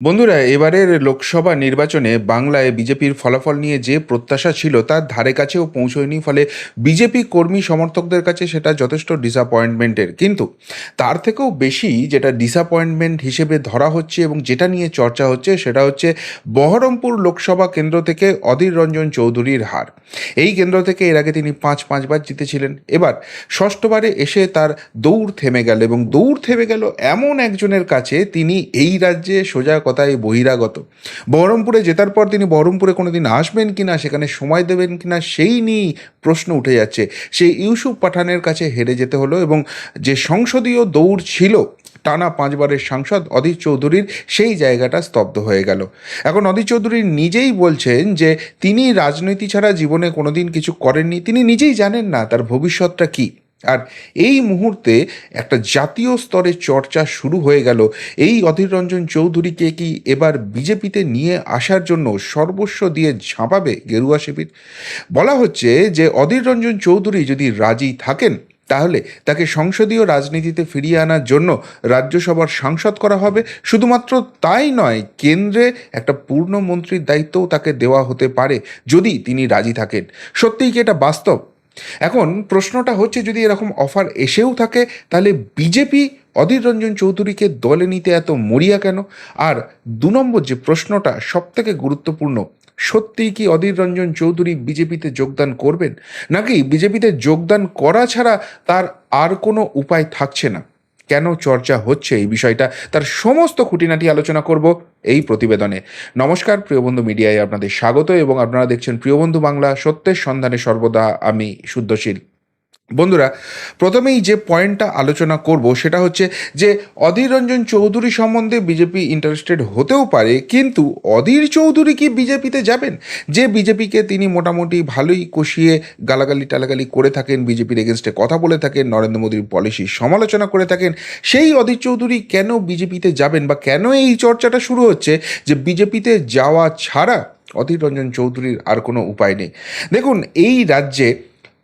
বন্ধুরা, এবারের লোকসভা নির্বাচনে বাংলায় বিজেপির ফলাফল নিয়ে যে প্রত্যাশা ছিল তার ধারে কাছেও পৌঁছয়নি, ফলে বিজেপি কর্মী সমর্থকদের কাছে সেটা যথেষ্ট ডিসঅ্যাপয়েন্টমেন্টের কিন্তু তার থেকেও বেশি যেটা ডিসঅ্যাপয়েন্টমেন্ট হিসেবে ধরা হচ্ছে এবং যেটা নিয়ে চর্চা হচ্ছে সেটা হচ্ছে বহরমপুর লোকসভা কেন্দ্র থেকে অধীর রঞ্জন চৌধুরীর হার। এই কেন্দ্র থেকে এর আগে তিনি পাঁচ, পাঁচবার জিতেছিলেন। এবার ষষ্ঠবারে এসে তার দৌড় থেমে গেল এবং দৌড় থেমে গেল এমন একজনের কাছে তিনি এই রাজ্যে সোজা কথায় বহিরাগত। বহরমপুরে জেতার পর তিনি বহরমপুরে কোনো দিন আসবেন কি না সেখানে সময় দেবেন কি না সেই নিয়েই প্রশ্ন উঠে যাচ্ছে। সেই ইউসুফ পাঠানের কাছে হেরে যেতে হলো এবং যে সংসদীয় দৌড় ছিল, টানা পাঁচবারের সাংসদ অধীর চৌধুরীর, সেই জায়গাটা স্তব্ধ হয়ে গেল। এখন অধীর চৌধুরী নিজেই বলছেন যে, তিনি রাজনীতি ছাড়া জীবনে কোনোদিন কিছু করেননি। তিনি নিজেই জানেন না তার ভবিষ্যৎটা কী। আর এই মুহূর্তে একটা জাতীয় স্তরে চর্চা শুরু হয়ে গেল। এই অধীর রঞ্জন চৌধুরীকে কি এবার বিজেপিতে নিয়ে আসার জন্য সর্বস্ব দিয়ে ঝাঁপাবে গেরুয়া শিবির? বলা হচ্ছে যে অধীর রঞ্জন চৌধুরী যদি রাজি থাকেন, তাহলে তাকে সংসদীয় রাজনীতিতে ফিরিয়ে আনার জন্য রাজ্যসভার সাংসদ করা হবে। শুধুমাত্র তাই নয়, কেন্দ্রে একটা পূর্ণ মন্ত্রীর দায়িত্বও তাকে দেওয়া হতে পারে যদি তিনি রাজি থাকেন। সত্যিই কি এটা বাস্তব? এখন প্রশ্নটা হচ্ছে, যদি এরকম অফার এসেও থাকে, তাহলে বিজেপি অধীর রঞ্জন চৌধুরীকে দলে নিতে এত মরিয়া কেন? আর দু নম্বর যে প্রশ্নটা সব থেকে গুরুত্বপূর্ণ, সত্যিই কি অধীর রঞ্জন চৌধুরী বিজেপিতে যোগদান করবেন? নাকি বিজেপিতে যোগদান করা ছাড়া তার আর কোনো উপায় থাকছে না? কেন চর্চা হচ্ছে এই বিষয়টা, তার সমস্ত খুঁটিনাটি আলোচনা করব এই প্রতিবেদনে। নমস্কার প্রিয়বন্ধু মিডিয়ায় আপনাদের স্বাগত এবং আপনারা দেখছেন প্রিয়বন্ধু বাংলা সত্যের সন্ধানে সর্বদা আমি শুদ্ধশীল। বন্ধুরা, প্রথমেই যে পয়েন্টটা আলোচনা করব সেটা হচ্ছে যে অধীর রঞ্জন চৌধুরী সম্বন্ধে বিজেপি ইন্টারেস্টেড হতেও পারে, কিন্তু অধীর চৌধুরী কি বিজেপিতে যাবেন? যে বিজেপিকে তিনি মোটামুটি ভালোই কষিয়ে গালাগালি টালাগালি করে থাকেন বিজেপির এগেনস্টে কথা বলে থাকেন, নরেন্দ্র মোদীর পলিসির সমালোচনা করে থাকেন, সেই অধীর চৌধুরী কেন বিজেপিতে যাবেন বা কেন এই চর্চাটা শুরু হচ্ছে যে বিজেপিতে যাওয়া ছাড়া অধীর রঞ্জন চৌধুরীর আর কোনো উপায় নেই? দেখুন, এই রাজ্যে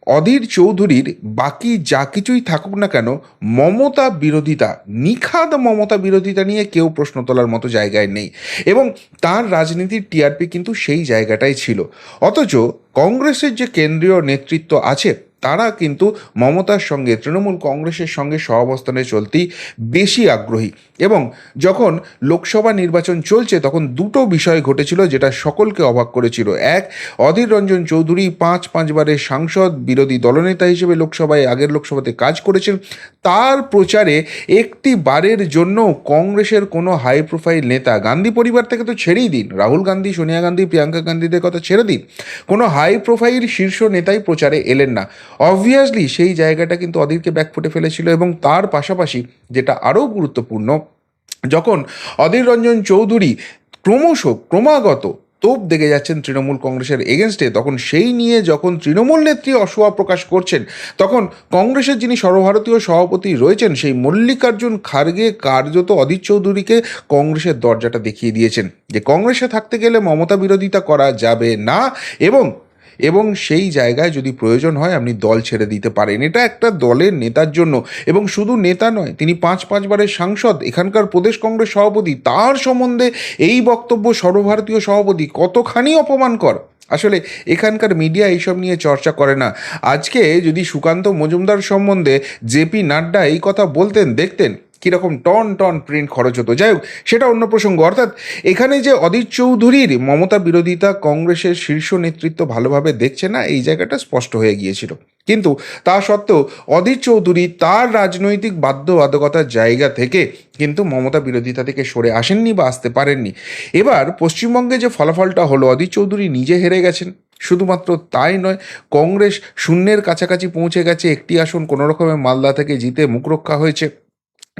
অধীর চৌধুরীর বাকি যা কিছুই থাকুক না কেন, মমতা বিরোধিতা, নিখাদ মমতা বিরোধিতা নিয়ে কেউ প্রশ্ন তোলার মতো জায়গায় নেই। এবং তার রাজনীতির টিআরপি কিন্তু সেই জায়গাটাই ছিল। অথচ কংগ্রেসের যে কেন্দ্রীয় নেতৃত্ব আছে তারা কিন্তু মমতার সঙ্গে তৃণমূল কংগ্রেসের সঙ্গে সহাবস্থানে চলতেই বেশি আগ্রহী। এবং যখন লোকসভা নির্বাচন চলছে, তখন দুটো বিষয় ঘটেছিল যেটা সকলকে অবাক করেছিল। এক, অধীর রঞ্জন চৌধুরী পাঁচ পাঁচবারের সাংসদ, বিরোধী দলনেতা হিসেবে লোকসভায়, আগের লোকসভাতে কাজ করেছেন। তার প্রচারে একটি বারের জন্য কংগ্রেসের কোনো হাই প্রোফাইল নেতা, গান্ধী পরিবার থেকে তো ছেড়েই দিন। রাহুল গান্ধী, সোনিয়া গান্ধী, প্রিয়াঙ্কা গান্ধীদের কথা ছেড়ে দিন। কোনো হাই প্রোফাইল শীর্ষ নেতাই প্রচারে এলেন না। অবভিয়াসলি সেই জায়গাটা কিন্তু অধীরকে ব্যাকফুটে ফেলেছিল এবং তার পাশাপাশি যেটা আরও গুরুত্বপূর্ণ, যখন অধীর রঞ্জন চৌধুরী ক্রমশ ক্রমাগত তোপ দেখে যাচ্ছেন তৃণমূল কংগ্রেসের এগেনস্টে তখন সেই নিয়ে যখন তৃণমূল নেত্রী অসুয়া প্রকাশ করছেন, তখন কংগ্রেসের যিনি সর্বভারতীয় সভাপতি রয়েছেন সেই মল্লিকার্জুন খার্গে কার্যত অধীর চৌধুরীকে কংগ্রেসের দরজাটা দেখিয়ে দিয়েছেন যে কংগ্রেসে থাকতে গেলে মমতা বিরোধিতা করা যাবে না এবং এবং সেই জায়গায় যদি প্রয়োজন হয়, আপনি দল ছেড়ে দিতে পারেন। এটা একটা দলের নেতার জন্য এবং শুধু নেতা নয়, তিনি পাঁচ পাঁচবারের সাংসদ, এখানকার প্রদেশ কংগ্রেস সভাপতি, তার সম্বন্ধে এই বক্তব্য সর্বভারতীয় সভাপতি কতখানি অপমানকর আসলে এখানকার মিডিয়া এইসব নিয়ে চর্চা করে না। আজকে যদি সুকান্ত মজুমদার সম্বন্ধে জেপি নাড্ডা এই কথা বলতেন, দেখতেন কীরকম টন টন প্রিন্ট খরচ হতো। যাই হোক, সেটা অন্য প্রসঙ্গ। অর্থাৎ এখানে যে অধীর চৌধুরীর মমতা বিরোধিতা কংগ্রেসের শীর্ষ নেতৃত্ব ভালোভাবে দেখছে না, এই জায়গাটা স্পষ্ট হয়ে গিয়েছিল। কিন্তু তা সত্ত্বেও অধীর চৌধুরী তার রাজনৈতিক বাধ্যবাধকতার জায়গা থেকে কিন্তু মমতা বিরোধিতা থেকে সরে আসেননি বা আসতে পারেননি। এবার পশ্চিমবঙ্গে যে ফলাফলটা হলো, অধীর চৌধুরী নিজে হেরে গেছেন। শুধুমাত্র তাই নয়, কংগ্রেস শূন্যের কাছাকাছি পৌঁছে গেছে। একটি আসন কোনো রকমের মালদা থেকে জিতে মুখ রক্ষা হয়েছে।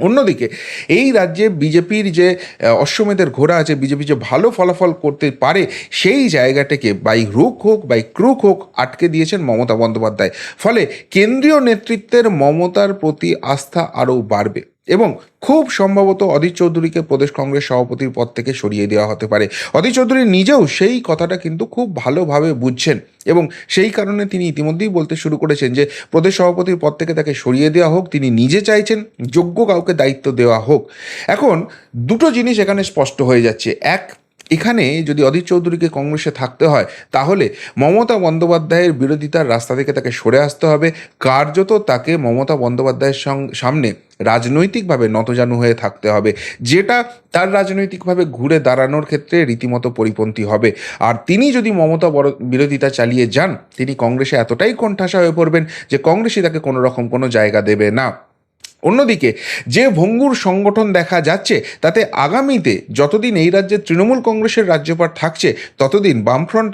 অন্যদিকে, এই রাজ্যে বিজেপির যে অশ্বমেধের ঘোড়া আছে, বিজেপি যে ভালো ফলাফল করতে পারে, সেই জায়গাটাকে বাই রুক হোক, বাই ক্রুক হোক, আটকে দিয়েছেন মমতা বন্দ্যোপাধ্যায়। ফলে কেন্দ্রীয় নেতৃত্বের মমতার প্রতি আস্থা আরও বাড়বে। এবং খুব সম্ভবত অধীর চৌধুরীকে প্রদেশ কংগ্রেস সভাপতির পদ থেকে সরিয়ে দেওয়া হতে পারে। অধীর চৌধুরী নিজেও সেই কথাটা কিন্তু খুব ভালোভাবে বুঝছেন এবং সেই কারণে তিনি ইতিমধ্যেই বলতে শুরু করেছেন যে, প্রদেশ সভাপতির পদ থেকে তাকে সরিয়ে দেওয়া হোক, তিনি নিজে চাইছেন যোগ্য কাউকে দায়িত্ব দেওয়া হোক। এখন দুটো জিনিস এখানে স্পষ্ট হয়ে যাচ্ছে। এক এখানে যদি অধীর চৌধুরীকে কংগ্রেসে থাকতে হয়, তাহলে মমতা বন্দ্যোপাধ্যায়ের বিরোধিতার রাস্তা থেকে তাকে সরে আসতে হবে। কার্যত তাকে মমতা বন্দ্যোপাধ্যায়ের সামনে রাজনৈতিকভাবে নতজানু হয়ে থাকতে হবে। যেটা তার রাজনৈতিকভাবে ঘুরে দাঁড়ানোর ক্ষেত্রে রীতিমতো পরিপন্থী হবে। আর তিনি যদি মমতা বিরোধিতা চালিয়ে যান, তিনি কংগ্রেসে এতটাই কণ্ঠাসা হয়ে পড়বেন যে কংগ্রেসই তাকে কোনো রকম কোনো জায়গা দেবে না। অন্যদিকে, যে ভঙ্গুর সংগঠন দেখা যাচ্ছে, তাতে আগামীতে যতদিন এই রাজ্যে তৃণমূল কংগ্রেসের রাজ্যপাল থাকছে, ততদিন বামফ্রন্ট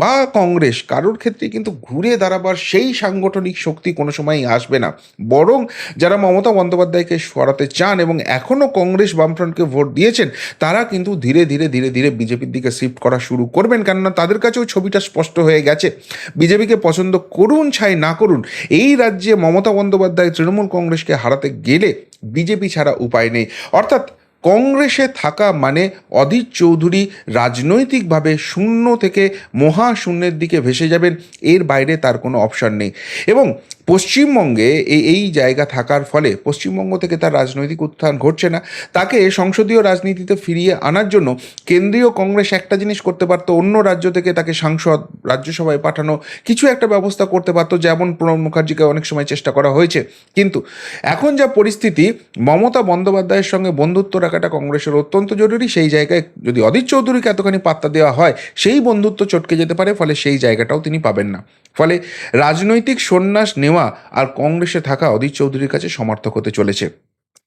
বা কংগ্রেস কারোর ক্ষেত্রে কিন্তু ঘুরে দাঁড়াবার সেই সাংগঠনিক শক্তি কোনো সময়ই আসবে না। বরং যারা মমতা বন্দ্যোপাধ্যায়কে সরাতে চান এবং এখনও কংগ্রেস বামফ্রন্টকে ভোট দিয়েছেন, তারা কিন্তু ধীরে ধীরে ধীরে ধীরে বিজেপির দিকে শিফট করা শুরু করবেন। কেননা তাদের কাছেও ছবিটা স্পষ্ট হয়ে গেছে। বিজেপিকে পছন্দ করুন, ছাই না করুন, এই রাজ্যে মমতা বন্দ্যোপাধ্যায় তৃণমূল কংগ্রেসকে হারাতে গেলে বিজেপি ছাড়া উপায় নেই। অর্থাৎ কংগ্রেসে থাকা মানে অধীর চৌধুরী রাজনৈতিকভাবে শূন্য থেকে মহাশূন্যের দিকে ভেসে যাবেন, এর বাইরে তার কোনো অপশন নেই। এবং পশ্চিমবঙ্গে এই এই জায়গা থাকার ফলে পশ্চিমবঙ্গ থেকে তার রাজনৈতিক উত্থান ঘটছে না। তাকে সংসদীয় রাজনীতিতে ফিরিয়ে আনার জন্য কেন্দ্রীয় কংগ্রেস একটা জিনিস করতে পারতো, অন্য রাজ্য থেকে তাকে সাংসদ রাজ্যসভায় পাঠানো কিছু একটা ব্যবস্থা করতে পারতো, যেমন প্রণব মুখার্জিকে অনেক সময় চেষ্টা করা হয়েছে। কিন্তু এখন যা পরিস্থিতি, মমতা বন্দ্যোপাধ্যায়ের সঙ্গে বন্ধুত্ব রাখাটা কংগ্রেসের অত্যন্ত জরুরি। সেই জায়গায় যদি অধীর চৌধুরীকে এতখানি পাত্তা দেওয়া হয়, সেই বন্ধুত্ব চটকে যেতে পারে, ফলে সেই জায়গাটাও তিনি পাবেন না। ফলে রাজনৈতিক সন্ন্যাস নেওয়া আর কংগ্রেসে থাকা অধীর চৌধুরীর কাছে সমর্থক হতে চলেছে।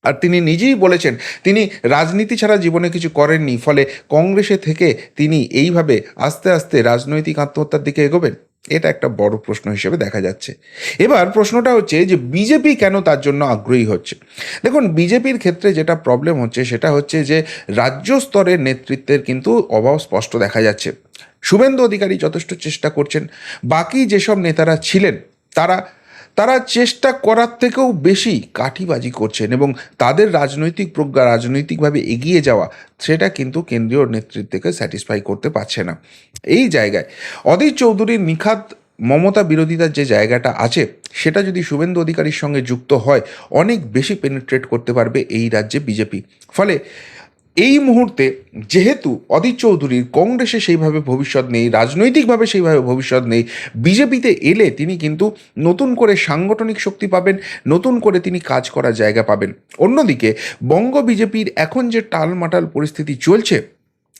আর তিনি নিজেই বলেছেন, তিনি রাজনীতি ছাড়া জীবনে কিছু করেননি, ফলে কংগ্রেসে থেকে তিনি এইভাবে আস্তে আস্তে রাজনৈতিক আত্মহত্যার দিকে এগোবেন? এটা একটা বড় প্রশ্ন হিসেবে দেখা যাচ্ছে। এবার প্রশ্নটা হচ্ছে যে, বিজেপি কেন তার জন্য আগ্রহী হচ্ছে? দেখুন, বিজেপির ক্ষেত্রে যেটা প্রবলেম হচ্ছে সেটা হচ্ছে যে, রাজ্য স্তরের নেতৃত্বের কিন্তু অভাব স্পষ্ট দেখা যাচ্ছে। শুভেন্দু অধিকারী যথেষ্ট চেষ্টা করছেন, বাকি যেসব নেতারা ছিলেন, তারা তারা চেষ্টা করার থেকেও বেশি কাঠিবাজি করছেন এবং তাদের রাজনৈতিক প্রজ্ঞা রাজনৈতিকভাবে এগিয়ে যাওয়া সেটা কিন্তু কেন্দ্রীয় নেতৃত্বকে স্যাটিসফাই করতে পারছে না। এই জায়গায় অধীর চৌধুরীর নিখাত মমতা বিরোধিতার যে জায়গাটা আছে, সেটা যদি শুভেন্দু অধিকারীর সঙ্গে যুক্ত হয়, অনেক বেশি পেনিট্রেট করতে পারবে এই রাজ্যে বিজেপি। ফলে এই মুহূর্তে যেহেতু অদিত চৌধুরীর কংগ্রেসে সেইভাবে ভবিষ্যৎ নেই, রাজনৈতিকভাবে সেইভাবে ভবিষ্যৎ নেই, বিজেপিতে এলে তিনি কিন্তু নতুন করে সাংগঠনিক শক্তি পাবেন, নতুন করে তিনি কাজ করার জায়গা পাবেন। অন্যদিকে বঙ্গ বিজেপির এখন যে টালমাটাল পরিস্থিতি চলছে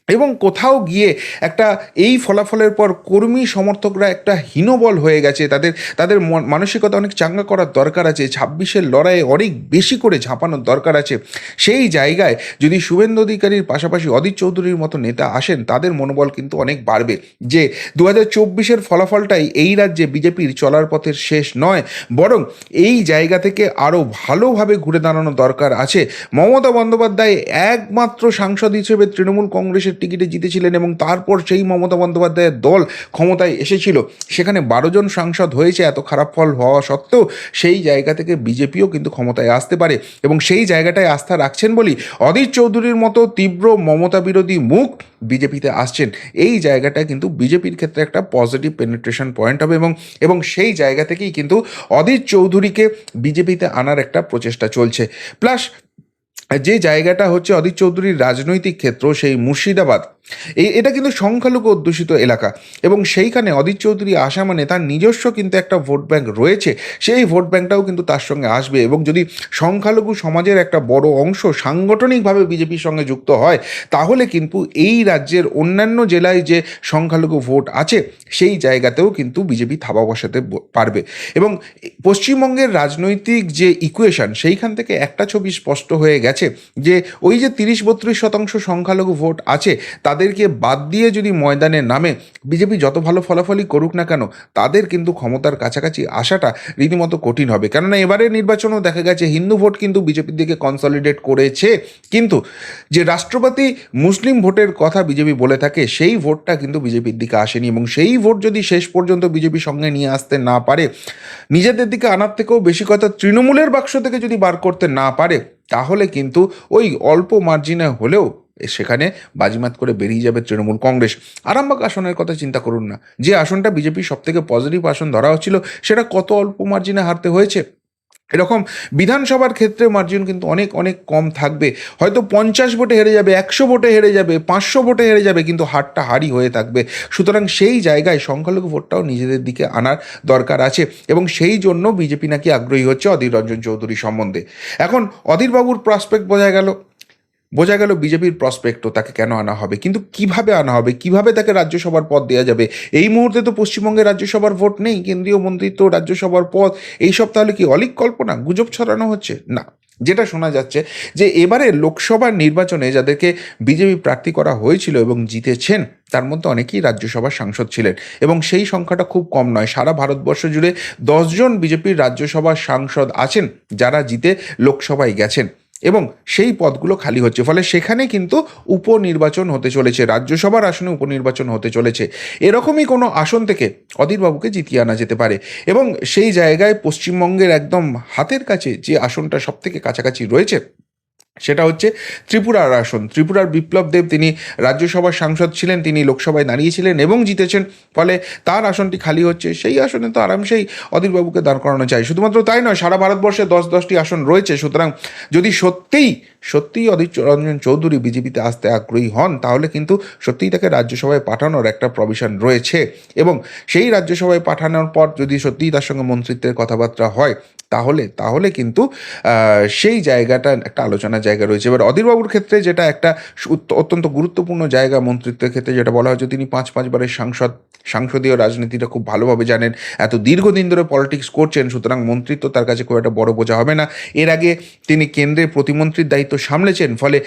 এবং কোথাও গিয়ে একটা এই ফলাফলের পর কর্মী সমর্থকরা একটা হীনবল হয়ে গেছে। তাদের তাদের মন- মানসিকতা অনেক চাঙ্গা করার দরকার আছে। ছাব্বিশের লড়াইয়ে অনেক বেশি করে ঝাঁপানোর দরকার আছে। সেই জায়গায় যদি শুভেন্দু অধিকারীর পাশাপাশি অধীর চৌধুরীর মতো নেতা আসেন, তাদের মনোবল কিন্তু অনেক বাড়বে। যে দু হাজার চব্বিশের ফলাফলটাই এই রাজ্যে বিজেপির চলার পথের শেষ নয়, বরং এই জায়গা থেকে আরও ভালোভাবে ঘুরে দাঁড়ানো দরকার আছে। মমতা বন্দ্যোপাধ্যায় একমাত্র সাংসদ হিসেবে তৃণমূল কংগ্রেসের টিকিটে জিতেছিলেন এবং তারপর সেই মমতা বন্দ্যোপাধ্যায়ের দল ক্ষমতায় এসেছিল। সেখানে বারো জন সাংসদ হয়েছে, এত খারাপ ফল হওয়া সত্ত্বেও সেই জায়গা থেকে বিজেপিও কিন্তু ক্ষমতায় আসতে পারে এবং সেই জায়গাটায় আস্থা রাখছেন বলি অধীর চৌধুরীর মতো তীব্র মমতা বিরোধী মুখ বিজেপিতে আসছেন। এই জায়গাটা কিন্তু বিজেপির ক্ষেত্রে একটা পজিটিভ পেনিট্রেশন পয়েন্ট হবে এবং এবং সেই জায়গা থেকেই কিন্তু অধীর চৌধুরীকে বিজেপিতে আনার একটা প্রচেষ্টা চলছে। প্লাস যে জায়গাটা হচ্ছে অধীর চৌধুরীর রাজনৈতিক ক্ষেত্র সেই মুর্শিদাবাদ এই এটা কিন্তু সংখ্যালঘু অধ্যুষিত এলাকা। এবং সেইখানে অধীর চৌধুরী আসা মানে তার নিজস্ব কিন্তু একটা ভোট ব্যাংক রয়েছে। সেই ভোট ব্যাংকটাও কিন্তু তার সঙ্গে আসবে। এবং যদি সংখ্যালঘু সমাজের একটা বড় অংশ সাংগঠনিকভাবে বিজেপির সঙ্গে যুক্ত হয়, তাহলে কিন্তু এই রাজ্যের অন্যান্য জেলায় যে সংখ্যালঘু ভোট আছে, সেই জায়গাতেও কিন্তু বিজেপি থাবা বসাতে পারবে। এবং পশ্চিমবঙ্গের রাজনৈতিক যে ইকুয়েশন সেইখান থেকে একটা ছবি স্পষ্ট হয়ে গেছে যে ওই যে তিরিশ বত্রিশ শতাংশ সংখ্যালঘু ভোট আছে তাদেরকে বাদ দিয়ে যদি ময়দানে নামে, বিজেপি যত ভালো ফলাফলই করুক না কেন, তাদের কিন্তু ক্ষমতার কাছাকাছি আসাটা রীতিমতো কঠিন হবে। কেননা এবারের নির্বাচনেও দেখা গেছে হিন্দু ভোট কিন্তু বিজেপির দিকে কনসলিডেট করেছে। কিন্তু যে রাষ্ট্রপতি মুসলিম ভোটের কথা বিজেপি বলে থাকে, সেই ভোটটা কিন্তু বিজেপির দিকে আসেনি এবং সেই ভোট যদি শেষ পর্যন্ত বিজেপি সঙ্গে নিয়ে আসতে না পারে, নিজেদের দিকে আনার থেকেও বেশি কথা তৃণমূলের বাক্স থেকে যদি বার করতে না পারে, তাহলে কিন্তু ওই অল্প মার্জিনে হলেও সেখানে বাজিমাত করে বেরিয়ে যাবে তৃণমূল কংগ্রেস। আরামবাগ আসনের কথা চিন্তা করুন না। যে আসনটা বিজেপির সব থেকে পজিটিভ আসন ধরা হচ্ছিল, সেটা কত অল্প মার্জিনে হারতে হয়েছে? এরকম বিধানসভার ক্ষেত্রে মার্জিন কিন্তু অনেক অনেক কম থাকবে। হয়তো পঞ্চাশ ভোটে হেরে যাবে, একশো ভোটে হেরে যাবে, পাঁচশো ভোটে হেরে যাবে, কিন্তু হারটা হারই হয়ে থাকবে। সুতরাং সেই জায়গায় সংখ্যালঘু ভোটটাও নিজেদের দিকে আনার দরকার আছে এবং সেই জন্য বিজেপি নাকি আগ্রহী হচ্ছে অধীর রঞ্জন চৌধুরী সম্বন্ধে। এখন অধীরবাবুর প্রসপেক্ট বোঝা গেল। বোঝা গেল বিজেপির প্রসপেক্টও তাকে কেন আনা হবে। কিন্তু কীভাবে আনা হবে? কীভাবে তাকে রাজ্যসভার পদ দেওয়া যাবে? এই মুহূর্তে তো পশ্চিমবঙ্গে রাজ্যসভার ভোট নেই, কেন্দ্রীয় মন্ত্রিত্ব রাজ্যসভার পদ। এইসব তাহলে কি অলিক কল্পনা, গুজব ছড়ানো হচ্ছে? না। যেটা শোনা যাচ্ছে যে এবারে লোকসভার নির্বাচনে যাদেরকে বিজেপি প্রার্থী করা হয়েছিল এবং জিতেছেন, তার মধ্যে অনেকেই রাজ্যসভার সাংসদ ছিলেন এবং সেই সংখ্যাটা খুব কম নয়। সারা ভারতবর্ষ জুড়ে দশজন বিজেপির রাজ্যসভার সাংসদ আছেন, যারা জিতে লোকসভায় গেছেন। এবং সেই পদগুলো খালি হচ্ছে। ফলে সেখানে কিন্তু উপনির্বাচন হতে চলেছে, রাজ্যসভার আসনে উপনির্বাচন হতে চলেছে। এরকমই কোনো আসন থেকে অধীরবাবুকে জিতিয়ে আনা যেতে পারে। এবং সেই জায়গায় পশ্চিমবঙ্গের একদম হাতের কাছে যে আসনটা সবথেকে কাছাকাছি রয়েছে সেটা হচ্ছে ত্রিপুরার আসন। ত্রিপুরার বিপ্লব দেব তিনি রাজ্যসভার সাংসদ ছিলেন, তিনি লোকসভায় দাঁড়িয়েছিলেন এবং জিতেছেন। ফলে তার আসনটি খালি হচ্ছে, সেই আসনে তো আরামসেই অধীরবাবুকে দাঁড় করানো চাই শুধুমাত্র তাই নয়, সারা ভারতবর্ষে দশ দশটি আসন রয়েছে। সুতরাং যদি সত্যিই সত্যিই অধীর রঞ্জন চৌধুরী বিজেপিতে আসতে আগ্রহী হন, তাহলে কিন্তু সত্যিই তাকে রাজ্যসভায় পাঠানোর একটা প্রভিশন রয়েছে। এবং সেই রাজ্যসভায় পাঠানোর পর যদি সত্যিই তার সঙ্গে মন্ত্রিত্বের কথাবার্তা হয় তাহলে তাহলে কিন্তু সেই জায়গাটা একটা আলোচনার জায়গা রয়েছে। এবার অধীরবাবুর ক্ষেত্রে যেটা একটা অত্যন্ত গুরুত্বপূর্ণ জায়গা মন্ত্রিত্বের ক্ষেত্রে যেটা বলা হয়েছে তিনি পাঁচ, পাঁচবারের সাংসদ, সাংসদীয় রাজনীতিটা খুব ভালোভাবে জানেন। এত দীর্ঘদিন ধরে পলিটিক্স করছেন, সুতরাং মন্ত্রিত্ব তার কাছে খুব একটা বড় বোঝা হবে না। এর আগে তিনি কেন্দ্রের প্রতিমন্ত্রীর দায়িত্ব সামলেছেন, ফলে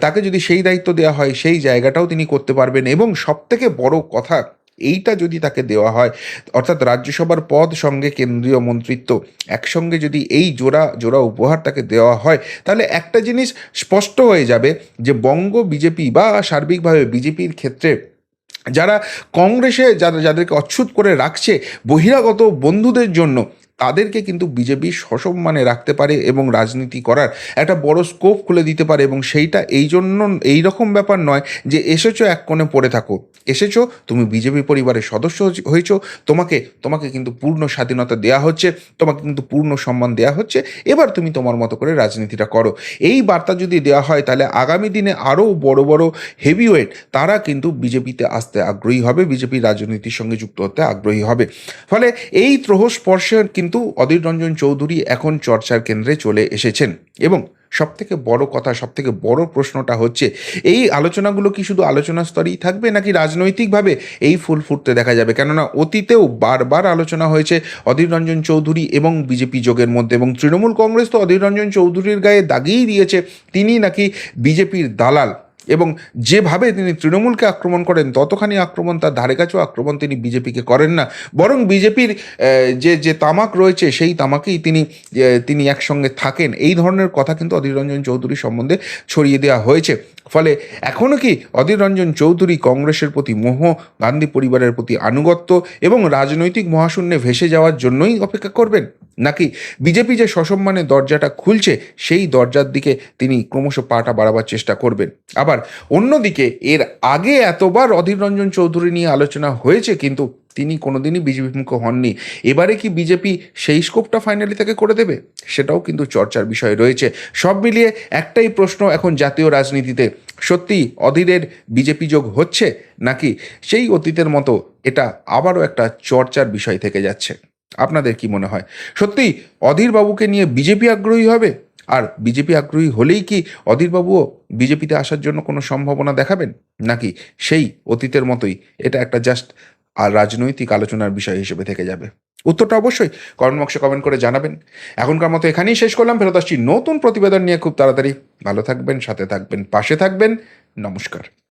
তাকে যদি সেই দায়িত্ব দেওয়া হয়, সেই জায়গাটাও তিনি করতে পারবেন। এবং সবথেকে বড় কথা এইটা যদি তাকে দেওয়া হয়, অর্থাৎ রাজ্যসভার পদ সঙ্গে কেন্দ্রীয় মন্ত্রিত্ব একসঙ্গে যদি এই জোড়া জোড়া উপহার তাকে দেওয়া হয়, তাহলে একটা জিনিস স্পষ্ট হয়ে যাবে যে বঙ্গ বিজেপি বা সার্বিকভাবে বিজেপির ক্ষেত্রে যারা কংগ্রেসে যারা যাদেরকে অচ্ছুত করে রাখছে বহিরাগত বন্ধুদের জন্য তাদেরকে কিন্তু বিজেপি সসম্মানে রাখতে পারে এবং রাজনীতি করার একটা বড় স্কোপ খুলে দিতে পারে এবং সেইটা এই জন্য এই রকম ব্যাপার নয় যে এসেছ এক কোণে পড়ে থাকো। এসেছ, তুমি বিজেপি পরিবারের সদস্য হয়েছ- তোমাকে তোমাকে কিন্তু পূর্ণ স্বাধীনতা দেওয়া হচ্ছে, তোমাকে কিন্তু পূর্ণ সম্মান দেওয়া হচ্ছে, এবার তুমি তোমার মতো করে রাজনীতিটা করো। এই বার্তা যদি দেওয়া হয়, তাহলে আগামী দিনে আরও বড় বড় হেভিওয়েট তারা কিন্তু বিজেপিতে আসতে আগ্রহী হবে বিজেপির রাজনীতির সঙ্গে যুক্ত হতে আগ্রহী হবে। ফলে এই ত্রহ স্পর্শে কিন্তু অধীর রঞ্জন চৌধুরী এখন চর্চার কেন্দ্রে চলে এসেছেন। এবং সব থেকে বড় কথা সব থেকে বড় প্রশ্নটা হচ্ছে, এই আলোচনাগুলো কি শুধু আলোচনা স্তরেই থাকবে, নাকি রাজনৈতিকভাবে এই ফুল ফুটতে দেখা যাবে? কেননা অতীতেও বারবার আলোচনা হয়েছে অধীর রঞ্জন চৌধুরী এবং বিজেপি যোগের মধ্যে, এবং তৃণমূল কংগ্রেস তো অধীর রঞ্জন চৌধুরীর গায়ে দাগিয়েই দিয়েছে। তিনি নাকি বিজেপির দালাল। এবং যেভাবে তিনি তৃণমূলকে আক্রমণ করেন, ততখানি আক্রমণ তার ধারে কাছেও আক্রমণ তিনি বিজেপিকে করেন না। বরং বিজেপির যে যে তামাক রয়েছে, সেই তামাকেই তিনি তিনি একসঙ্গে থাকেন। এই ধরনের কথা কিন্তু অধীর রঞ্জন চৌধুরী সম্বন্ধে ছড়িয়ে দেওয়া হয়েছে। ফলে এখনও কি অধীর রঞ্জন চৌধুরী কংগ্রেসের প্রতি মোহ, গান্ধী পরিবারের প্রতি আনুগত্য এবং রাজনৈতিক মহাশূন্যে ভেসে যাওয়ার জন্যই অপেক্ষা করবেন? নাকি বিজেপি যে সসম্মানে দরজাটা খুলছে, সেই দরজার দিকে তিনি ক্রমশ পাটা বাড়াবার চেষ্টা করবেন? আবার অন্যদিকে, এর আগে এতবার অধীর রঞ্জন চৌধুরী নিয়ে আলোচনা হয়েছে, কিন্তু তিনি কোনোদিনই বিজেপিমুখ হননি। এবারে কি বিজেপি সেই স্কোপটা ফাইনালি তাকে করে দেবে? সেটাও কিন্তু চর্চার বিষয় রয়েছে। সব মিলিয়ে একটাই প্রশ্ন এখন জাতীয় রাজনীতিতে। সত্যি অধীরের বিজেপি যোগ হচ্ছে নাকি সেই অতীতের মতো এটা আবারও একটা চর্চার বিষয় থেকে যাচ্ছে? আপনাদের কি মনে হয়? সত্যি অধীর বাবুকে নিয়ে বিজেপি আগ্রহী হবে? আর বিজেপি আগ্রহী হলেই কি অধীর বাবুও বিজেপিতে আসার জন্য কোনো সম্ভাবনা দেখাবেন? নাকি সেই অতীতের মতোই এটা একটা জাস্ট আর রাজনৈতিক আলোচনার বিষয় হিসেবে থেকে যাবে। উত্তরটা অবশ্যই কমেন্ট বক্সে কমেন্ট করে জানাবেন। এখনকার মতো এখানেই শেষ করলাম। ফেরত আসছি নতুন প্রতিবেদন নিয়ে খুব তাড়াতাড়ি। ভালো থাকবেন, সাথে থাকবেন, পাশে থাকবেন। নমস্কার।